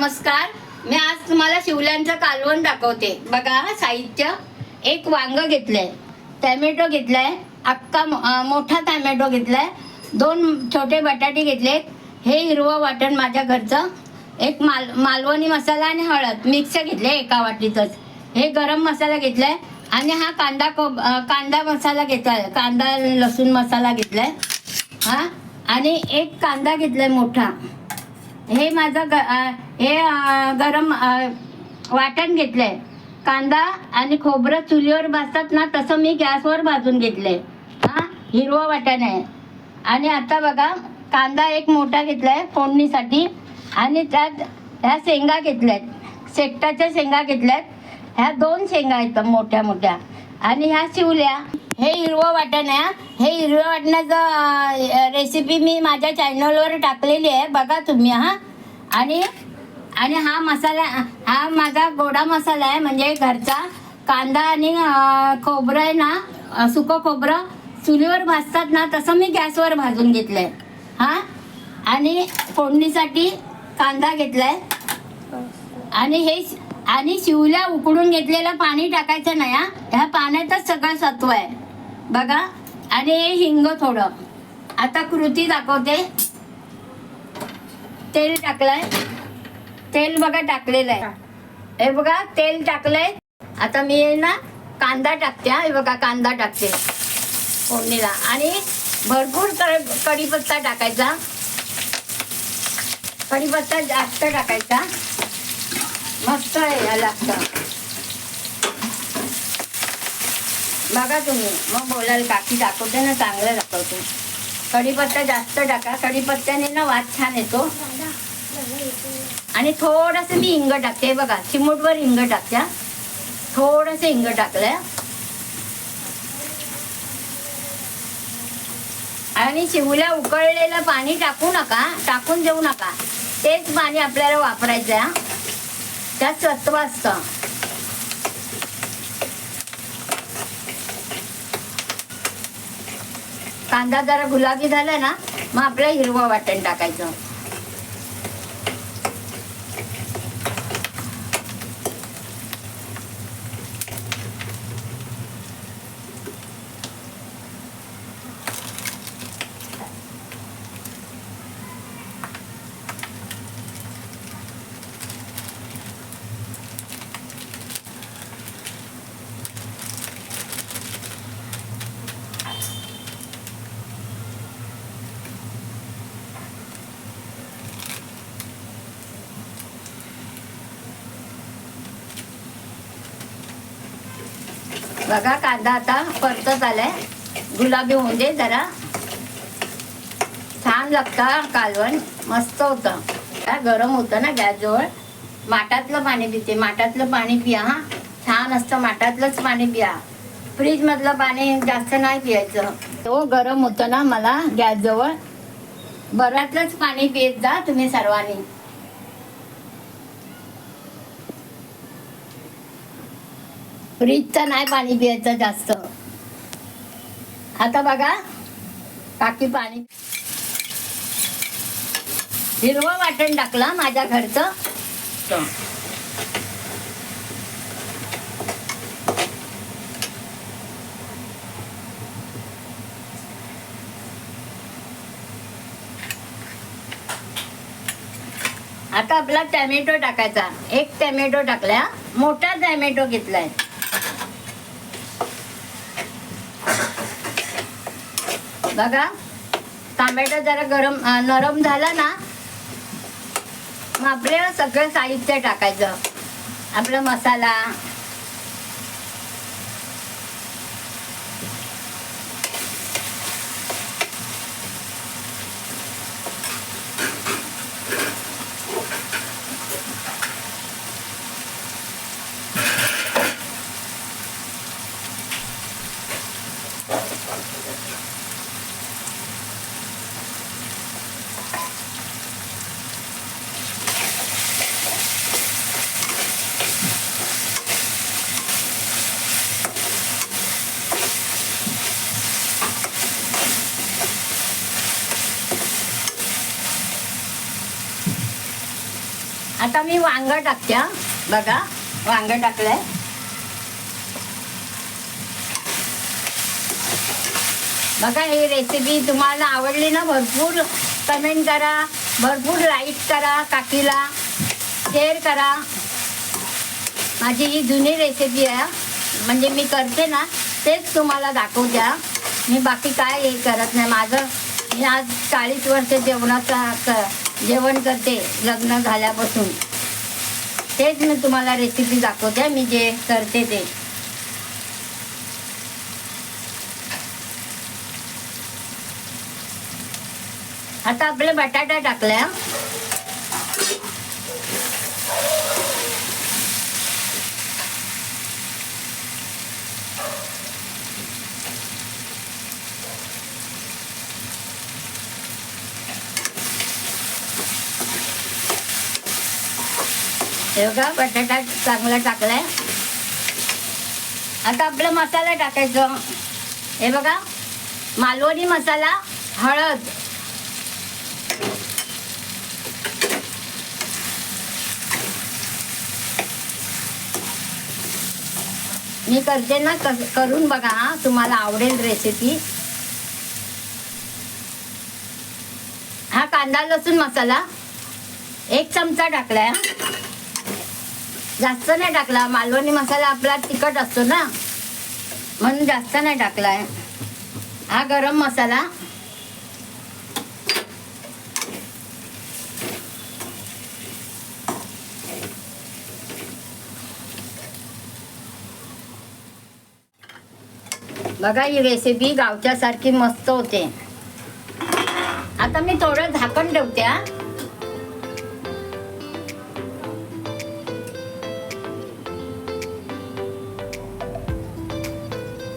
नमस्कार मी आज तुम्हाला शिवल्यांचं कालवण दाखवते. बघा साहित्य एक वांग घेतलंय. टॅमॅटो घेतलाय अख्खा मोठा टॅमॅटो घेतलाय दोन छोटे बटाटे घेतलेत. हे हिरवं वाटण माझ्या घरचं. एक माल मालवणी मसाला आणि हळद मिक्स घेतले एका वाटीतच. हे गरम मसाला घेतलाय आणि हा कांदा कोब कांदा मसाला घेतलाय कांदा लसूण मसाला घेतलाय. हा? आणि एक कांदा घेतलाय मोठा. हे माझं ग हे गरम वाटण घेतलंय. कांदा आणि खोबरं चुलीवर भाजतात ना तसं मी गॅसवर भाजून घेतलंय. हा हिरवं वाटण आहे. आणि आता बघा कांदा एक मोठा घेतलाय फोडणीसाठी. आणि त्यात ह्या शेंगा घेतल्यात. शेकटाच्या शेंगा घेतल्यात. ह्या दोन शेंगा आहेत मोठ्या मोठ्या आणि ह्या शिवल्या. हे हिरवं वाटण आहे हे. हिरवं वाटण्याचं रेसिपी मी माझ्या चॅनलवर टाकलेली आहे बघा तुम्ही हा. आणि आणि हा मसाला हा माझा गोडा मसाला आहे म्हणजे घरचा. कांदा आणि खोबरं आहे ना सुकं खोबरं चुलीवर भाजतात ना तसं मी गॅसवर भाजून घेतलं आहे हां. आणि फोडणीसाठी कांदा घेतला आहे आणि हे आणि शिवल्या उकडून घेतलेलं पाणी टाकायचं नाही हा. ह्या पाण्यातच सगळं सत्व आहे. बघा. आणि हिंग थोडं. आता कृती दाखवते. तेल टाकलंय. तेल बघा टाकलेलं आहे. हे बघा तेल टाकलंय. आता मी ना कांदा टाकते हे. बघा कांदा टाकते. फोडणीला. आणि भरपूर क- कढीपत्ता टाकायचा. कढीपत्ता जास्त टाकायचा. मस्त आहे लागतं. बघा तुम्ही. मग बोलाल काकी दाखवते ना चांगलं दाखवते. कढीपत्ता जास्त टाका. कढीपत्त्याने ना वास छान येतो. आणि थोडस मी हिंग टाकते. हे बघा चिमूटवर हिंग टाकत्या थोडस हिंग टाकलंय. आणि शिवल्या उकळलेलं पाणी टाकू नका. टाकून देऊ नका. तेच पाणी आपल्याला वापरायचं आहे त्यात सत्व असतं कांदा जरा गुलाबी झाला ना मग आपलं हिरवं वाटण टाकायचं. बघा कांदा आता परतत आलाय गुलाबी होऊन दे जरा. छान लागतं कालवण. मस्त होतं. काय गरम होतं ना गॅसजवळ. माठातलं पाणी पिते. माठातलं पाणी पिया हा. छान असतं. माठातलंच पाणी पिया. फ्रीज मधलं पाणी जास्त नाही पियायचं. तो गरम होतं ना मला गॅसजवळ. बऱ्यातलंच पाणी पित जा तुम्ही सर्वांनी. फ्रीजचं नाही पाणी पियायचं जास्त. आता बघा काकी पाणी. हिरवं वाटण टाकलं माझ्या घरचं. आता आपला टॅमॅटो टाकायचा. एक टॅमॅटो टाकला मोठा टॅमॅटो घेतलाय. बघा. टोमॅटो जरा गरम नरम झाला ना मग आपल्याला सगळं साहित्य टाकायचं. आपला मसाला आता मी वांग टाकते बघा वांग टाकलंय. बघा ही रेसिपी तुम्हाला आवडली ना भरपूर कमेंट करा भरपूर लाईक करा काकीला शेअर करा. माझी ही जुनी रेसिपी आहे म्हणजे मी करते ना तेच तुम्हाला दाखवत्या मी बाकी काय हे करत नाही. माझं मी आज चाळीस वर्ष जेवणाचा जेवण करते लग्न झाल्यापासून. तेच मी तुम्हाला रेसिपी दाखवते मी जे करते ते. आता आपले बटाटा टाकल्या हे बघा बटाटा चांगला टाकलाय. आता आपला मसाला टाकायचं. हे बघा मालवणी मसाला हळद. मी करते ना कस- करून बघा हा तुम्हाला आवडेल रेसिपी हा कांदा लसूण मसाला. एक चमचा टाकलाय हा. जास्त नाही टाकला. मालवणी मसाला आपला तिखट असतो ना? म्हणून जास्त नाही टाकलाय. हा गरम मसाला. बघा ही रेसिपी गावच्यासारखी मस्त होते. आता मी थोडं झाकण ठेवते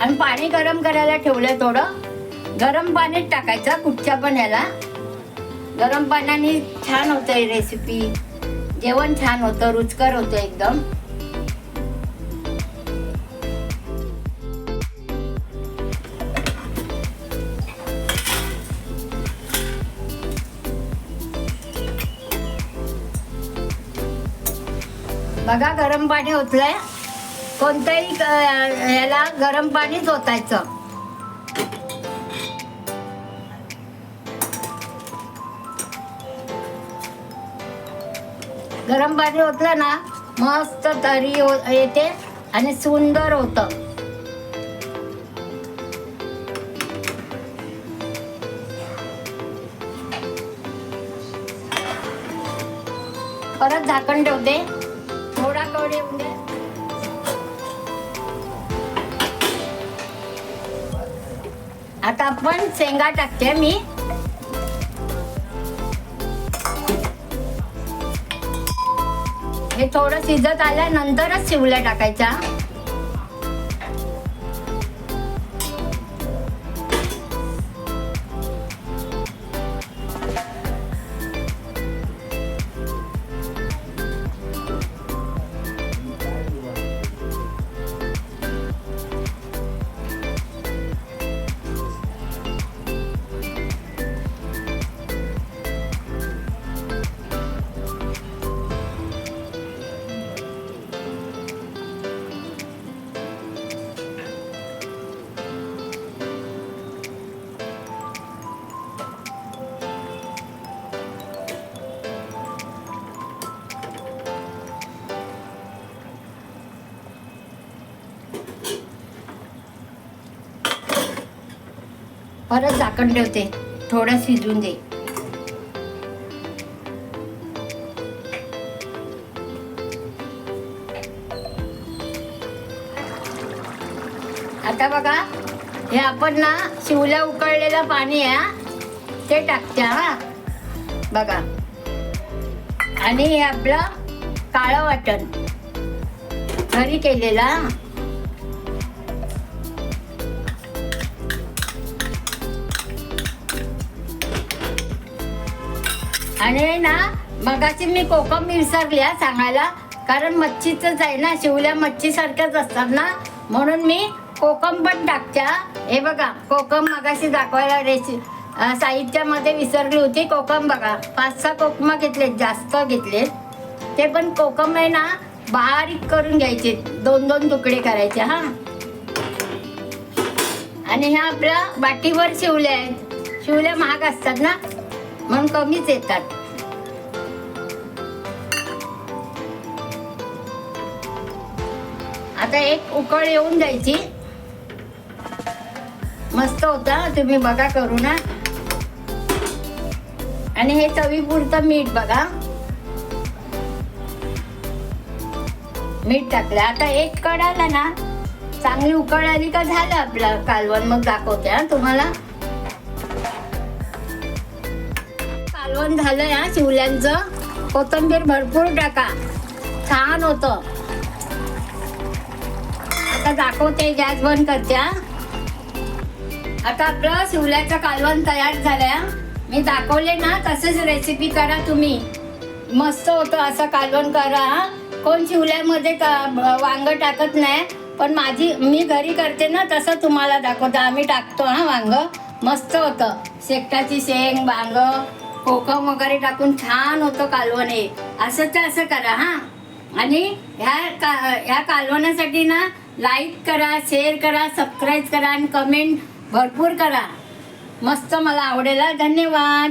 आणि पाणी गरम करायला ठेवलंय थोडं. गरम पाणीच टाकायचं कुठच्या पण याला. गरम पाण्याने छान होतं ही रेसिपी जेवण छान होतं रुचकर होतं एकदम. बघा गरम पाणी होतलंय कोणत्याही याला गरम पाणीच ओतायचं गरम पाणी ओतलं ना मस्त तरी येते आणि सुंदर होतं. परत झाकण ठेवते. थोडा कवडे आता आपण शेंगा टाकते मी. हे थोडं शिजत आल्यानंतरच शिवल्या टाकायच्या. परत झाकण ठेवते. थोडं शिजून दे. आता बघा हे आपण ना शिवल्या उकळलेलं पाणी आहे ते टाकते हा. बघा. आणि हे आपलं काळं वाटण. घरी केलेलं आणि ना मगाशी मी कोकम विसरल्या सांगायला. कारण मच्छीचंच आहे ना शिवल्या मच्छी सारख्याच असतात ना. म्हणून मी कोकम पण टाकत्या हे. बघा कोकम मगाशी दाखवायला रेसि साहित्यामध्ये विसरली होती कोकम बघा. पाच सहा कोकम घेतलेत जास्त घेतले ते पण कोकम आहे ना बारीक करून घ्यायचे. दोन दोन तुकडे करायचे हा. आणि ह्या आपल्या बाटीवर शिवल्या आहेत. शिवल्या महाग असतात ना. म्हणून कमीच येतात आता एक उकळ येऊन द्यायची मस्त होता तुम्ही बघा करू ना आणि हे चवीपुरतं मीठ बघा मीठ टाकलं आता एक कड आला ना चांगली उकळ आली का झालं आपलं कालवण मग दाखवते हा तुम्हाला जेवण झालंय हा शिवल्यांचं. कोथिंबीर भरपूर टाका. छान होतं. आता दाखवते गॅस बंद करते आता आपलं शिवल्याचं कालवण तयार झालंय मी दाखवले ना तसंच रेसिपी करा तुम्ही. मस्त होतं असं कालवण करा कोण शिवल्यामध्ये का वांग टाकत नाही पण माझी मी घरी करते ना तसं तुम्हाला दाखवतो. आम्ही टाकतो हा वांग. मस्त होतं. शेकटाची शेंग वांग. कोकम वगैरे टाकून छान होतं कालवण हे. असं तर असं करा हा. आणि ह्या का ह्या कालवणासाठी ना लाईक करा शेअर करा सबस्क्राईब करा आणि कमेंट भरपूर करा. मस्त मला आवडेल धन्यवाद.